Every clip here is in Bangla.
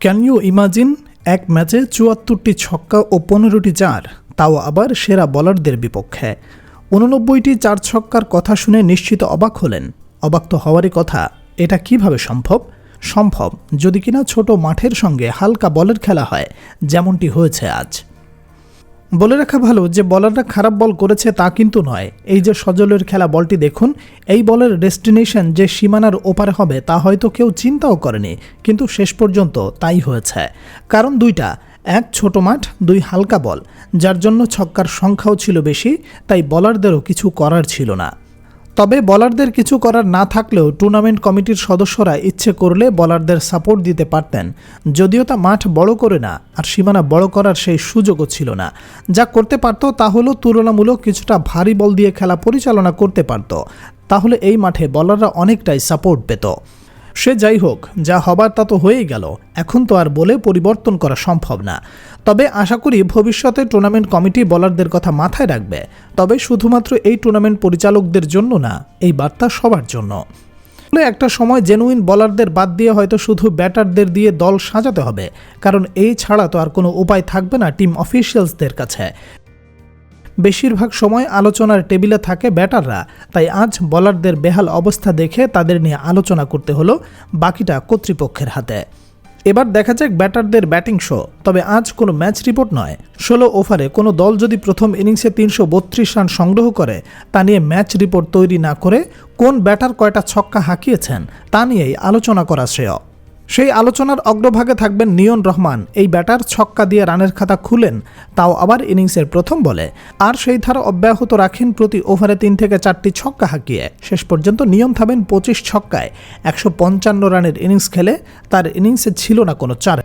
ক্যান ইউ ইমাজিন এক ম্যাচে চুয়াত্তরটি ছক্কা ও পনেরোটি চার তাও আবার সেরা বলারদের বিপক্ষে। উননব্বইটি চার ছক্কার কথা শুনে নিশ্চিত অবাক হলেন। অবাক তো হওয়ারই কথা, এটা কীভাবে সম্ভব? সম্ভব যদি কিনা ছোট মাঠের সঙ্গে হালকা বলের খেলা হয়, যেমনটি হয়েছে আজ। বলে রাখা ভালো যে বলাররা খারাপ বল করেছে তা কিন্তু নয়। এই যে সজলের খেলা বলটি দেখুন, এই বলের ডেস্টিনেশন যে সীমানার ওপারে হবে তা হয়তো কেউ চিন্তাও করেনি, কিন্তু শেষ পর্যন্ত তাই হয়েছে। কারণ দুইটা, এক ছোট মাঠ, দুই হালকা বল, যার জন্য ছক্কার সংখ্যাও ছিল বেশি, তাই বলারদেরও কিছু করার ছিল না। তবে বলারদের কিছু করার না থাকলেও টুর্নামেন্ট কমিটির সদস্যরা ইচ্ছে করলে বলারদের সাপোর্ট দিতে পারতেন। যদিও তা মাঠ বড় করে না, আর সীমানা বড় করার সেই সুযোগও ছিল না। যা করতে পারত তা হলো তুলনামূলক কিছুটা ভারী বল দিয়ে খেলা পরিচালনা করতে পারত। তাহলে এই মাঠে বলাররা অনেকটাই সাপোর্ট পেত। সে যাই হোক, যা হবার তা তো হয়েই গেল। এখন তো আর বলে পরিবর্তন করা সম্ভব না। তবে আশা করি ভবিষ্যতে টুর্নামেন্ট কমিটি বলারদের কথা মাথায় রাখবে। তবে শুধুমাত্র এই টুর্নামেন্ট পরিচালকদের জন্য না, এই বার্তা সবার জন্য। একটা সময় জেনুইন বলারদের বাদ দিয়ে হয়তো শুধু ব্যাটারদের দিয়ে দল সাজাতে হবে। কারণ এই ছাড়া তো আর কোনো উপায় থাকবে না টিম অফিসিয়ালসদের কাছে। বেশিরভাগ সময় আলোচনার টেবিলে থাকে ব্যাটাররা, তাই আজ বলারদের বেহাল অবস্থা দেখে তাদের নিয়ে আলোচনা করতে হলো বাকিটা কর্তৃপক্ষের হাতে। এবার দেখা যাক ব্যাটারদের ব্যাটিং শো, তবে আজ কোনো ম্যাচ রিপোর্ট নয়। ষোলো ওভারে কোনো দল যদি প্রথম ইনিংসে তিনশো বত্রিশ রান সংগ্রহ করে, তা নিয়ে ম্যাচ রিপোর্ট তৈরি না করে কোন ব্যাটার কয়টা ছক্কা হাঁকিয়েছেন, তা নিয়েই আলোচনা করা শ্রেয়। সেই আলোচনার অগ্রভাগে থাকবেন নিয়ন রহমান। এই ব্যাটার ছক্কা দিয়ে রানের খাতা খুলেন, তাও আবার ইনিংসের প্রথম বলে। আর সেই ধারা অব্যাহত রাখেন প্রতি ওভারে তিন থেকে চারটি ছক্কা হাঁকিয়ে। শেষ পর্যন্ত নিয়ন থাবেন পঁচিশ ছক্কায়। একশো পঞ্চান্ন রানের ইনিংস খেলে তার ইনিংসে ছিল না কোনো চার।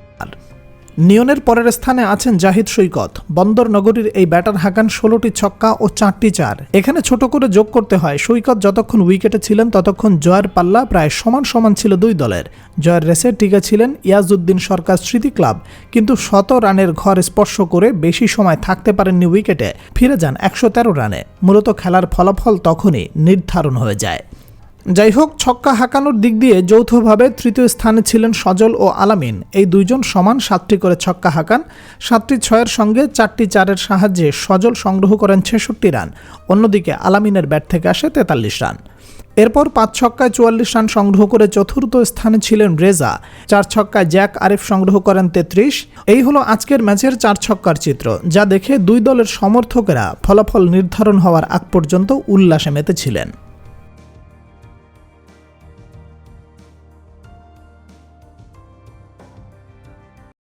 নিয়নের পরের স্থানে আছেন জাহিদ সৈকত। বন্দর নগরীর এই ব্যাটার হাঁকান ষোলোটি ছক্কা ও চারটি চার। এখানে ছোট করে যোগ করতে হয়। সৈকত যতক্ষণ উইকেটে ছিলেন, ততক্ষণ জয়ের পাল্লা প্রায় সমান সমান ছিল দুই দলের। জয়ের রেসে টিকে ছিলেন ইয়াজউদ্দিন সরকার স্মৃতি ক্লাব। কিন্তু শত রানের ঘর স্পর্শ করে বেশি সময় থাকতে পারেননি উইকেটে। ফিরে যান একশো তেরো রানে। মূলত খেলার ফলাফল তখনই নির্ধারণ হয়ে যায়। যাই হোক ছক্কা হাঁকানোর দিক দিয়ে যৌথভাবে তৃতীয় স্থানে ছিলেন সজল ও আলামিন। এই দুইজন সমান সাতটি করে ছক্কা হাঁকান। সাতটি ছয়ের সঙ্গে চারটি চারের সাহায্যে সজল সংগ্রহ করেন ছেষট্টি রান। অন্যদিকে আলামিনের ব্যাট থেকে আসে তেতাল্লিশ রান। এরপর পাঁচ ছক্কায় চুয়াল্লিশ রান সংগ্রহ করে চতুর্থ স্থানে ছিলেন রেজা। চার ছক্কায় জ্যাক আরিফ সংগ্রহ করেন তেত্রিশ। এই হলো আজকের ম্যাচের চার ছক্কার চিত্র, যা দেখে দুই দলের সমর্থকেরা ফলাফল নির্ধারণ হওয়ার আগ পর্যন্ত উল্লাসে মেতেছিলেন।